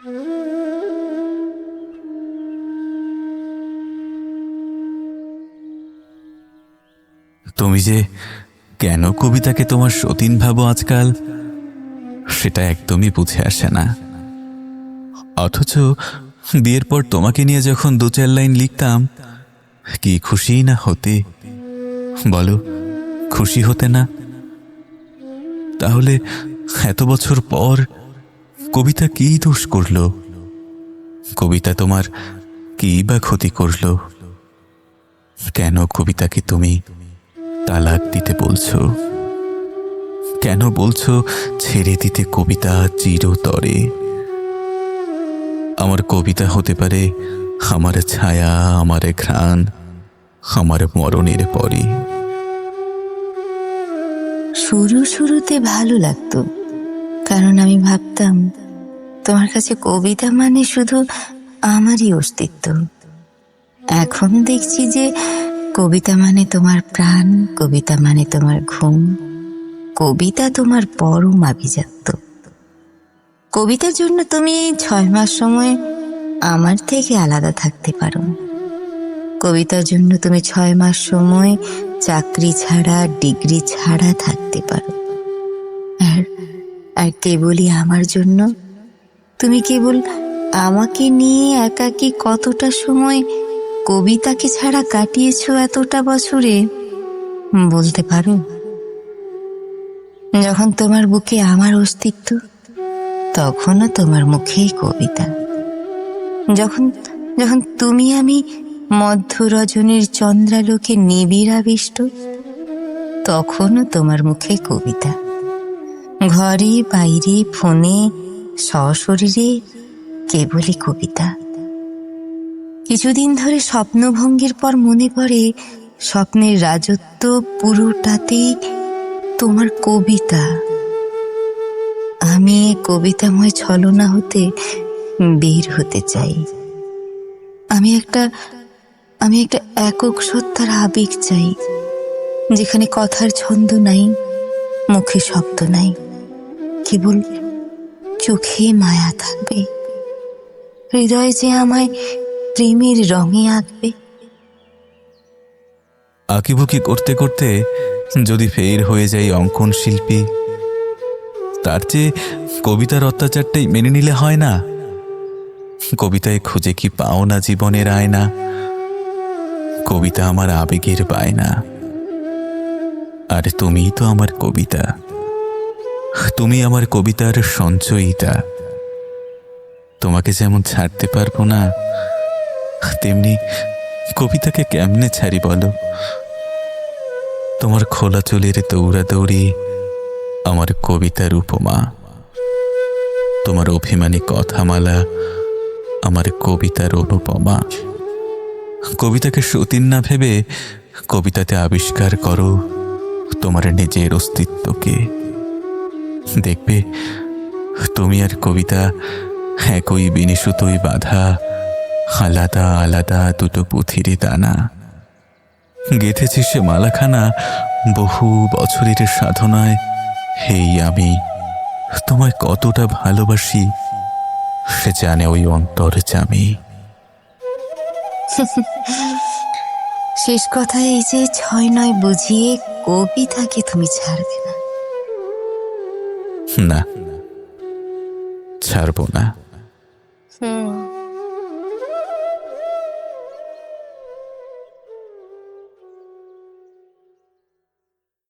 তুমি যে কেন কবিতাকে তোমার সতীন ভাবো আজকাল, সেটা একদমই বুঝে আসে না। অথচ বিয়ের পর তোমাকে নিয়ে যখন দু চার লাইন লিখতাম, কি খুশি না হতে? বলো, খুশি হতে না? তাহলে এত বছর পর কবিতা কি দোষ করল? কবিতা তোমার কি বা ক্ষতি করল? কেন কবিতাকে তুমি তালাক দিতে বলছো? কেন বলছো ছেড়ে দিতে কবিতা চিরতরে? আমার কবিতা হতে পারে আমার ছায়া, আমার ঘ্রাণ, আমার মরণের পরে শুরু শুরুতে ভালো লাগতো। কারণ আমি ভাবতাম, তোমার কাছে কবিতা মানে শুধু আমারই অস্তিত্ব। এখন দেখছি যে কবিতা মানে তোমার প্রাণ, কবিতা মানে তোমার ঘুম, কবিতা তোমার পরম আভিজাত্য। কবিতার জন্য তুমি ছয় মাস সময় আমার থেকে আলাদা থাকতে পারো। কবিতার জন্য তুমি ছয় মাস সময় চাকরি ছাড়া, ডিগ্রি ছাড়া থাকতে পারো। আর আর কেবলই আমার জন্য? তুমি কেবল আমাকে নিয়ে একাকি কতটা সময় কবিতাকে ছাড়া কাটিয়েছ এতটা বছরে? বলতে পারো। যখন তোমার বুকে আমার অস্তিত্ব, তখনও তোমার মুখেই কবিতা। যখন যখন তুমি আমি মধ্য রজনীর চন্দ্রালোকে নিবিড় আবিষ্ট তখনও তোমার মুখে কবিতা। ঘরে, বাইরে, ফোনে, সশরীরে কেবলই কবিতা। কিছুদিন ধরে স্বপ্নভঙ্গির পর মনে পড়ে স্বপ্নের রাজত্ব পুরোটাতেই তোমার কবিতা। আমি কবিতাময় ছলনা হতে বের হতে চাই। আমি একটা আমি একটা একক সত্তার আবেগ চাই, যেখানে কথার ছন্দ নাই, মুখে শব্দ নাই। কেবল চোখে মায়া থাকবে। হৃদয় যে আমায় প্রেমের রঙে আঁকবে। আঁকিবুকি করতে করতে যদি ফের হয়ে যায় অঙ্কন শিল্পী, তার চেয়ে কবিতার অত্যাচারটাই মেনে নিলে হয় না? কবিতায় খুঁজে কি পাও না জীবনের আয়না? কবিতা আমার আবেগের বায়না। আর তুমিই তো আমার কবিতা। তুমি আমার কবিতার সঞ্চয়িতা। তোমাকে যেমন ছাড়তে পারব না, তেমনি কবিতাকে কেমনে ছাড়ি বলো? তোমার খোলা চুলের দৌড়াদৌড়ি আমার কবিতার উপমা। তোমার অভিমানী কথামালা আমার কবিতার অনুপমা। কবিতাকে সতীন না ভেবে কবিতাতে আবিষ্কার করো তোমার নিজের অস্তিত্বকে। দেখবে, তুমি আর কবিতা একই বিনিশুতোই বাধা, আলাদা আলাদা দুটো পুঁথিরে দানা। গেঁথেছি সে মালাখানা বহু বছরের সাধনায়। হেই আমি, তোমায় কতটা ভালোবাসি, সে জানে ওই অন্তর জামি শেষ কথায় এই যে ছয় নয় বুঝিয়ে কবিতাকে তুমি ছাড়বে না না। ছাড়বো না।